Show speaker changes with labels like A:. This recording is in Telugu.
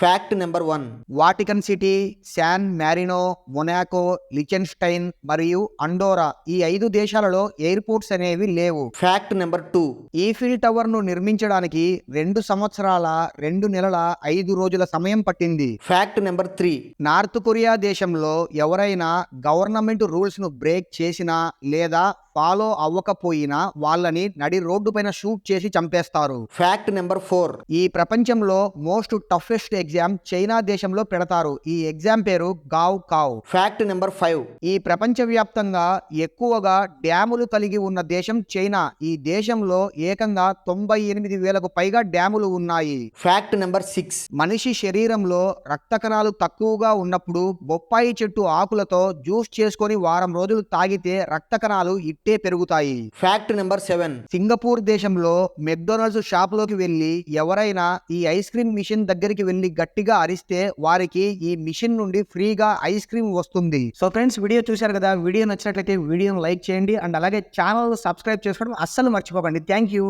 A: Fact number one
B: Vatican City San Marino Monaco Liechtenstein మరియు అండోరా ఈ ఐదు దేశాలలో ఎయిర్పోర్ట్స్ అనేవి లేవు.
A: ఫ్యాక్ట్ నెంబర్ టూ
B: ఈఫిల్ టవర్ను నిర్మించడానికి రెండు సంవత్సరాల రెండు నెలల ఐదు రోజుల సమయం పట్టింది.
A: Fact number three
B: North Korea దేశంలో ఎవరైనా గవర్నమెంట్ రూల్స్ను బ్రేక్ చేసినా లేదా ఫాలో అవ్వకపోయినా వాళ్ళని నడి రోడ్డు పైన షూట్ చేసి చంపేస్తారు.
A: ఫ్యాక్ట్ నెంబర్ ఫోర్
B: ఈ ప్రపంచంలో మోస్ట్ టఫెస్ట్ ఎగ్జామ్ చైనా దేశంలో పెడతారు. ఈ ఎగ్జామ్ పేరు గావ్ కావ్.
A: ఫ్యాక్ట్ నెంబర్ ఫైవ్
B: ఈ ప్రపంచవ్యాప్తంగా ఎక్కువగా డ్యాములు కలిగి ఉన్న దేశం చైనా. ఈ దేశంలో ఏకంగా తొంభై ఎనిమిది వేలకు పైగా డ్యాములు ఉన్నాయి.
A: ఫ్యాక్ట్ నెంబర్ సిక్స్
B: మనిషి శరీరంలో రక్త కణాలు తక్కువగా ఉన్నప్పుడు బొప్పాయి చెట్టు ఆకులతో జ్యూస్ చేసుకొని వారం రోజులు తాగితే రక్త కణాలు ఇట్టే పెరుగుతాయి.
A: ఫ్యాక్ట్ నెంబర్ సెవెన్
B: సింగపూర్ దేశంలో మెక్డొనాల్డ్స్ షాపులోకి వెళ్ళి ఎవరైనా ఈ ఐస్ క్రీమ్ మిషన్ దగ్గరికి వెళ్ళి గట్టిగా అరిస్తే వారికి ఈ మిషన్ నుండి ఫ్రీగా ఐస్ క్రీమ్ వస్తుంది. సో ఫ్రెండ్స్ వీడియో చూశారు కదా? వీడియో నచ్చినట్లయితే వీడియోను లైక్ చేయండి. అండ్ అలాగే ఛానల్ సబ్స్క్రైబ్ చేసుకోవడం అస్సలు మర్చిపోకండి. Thank you.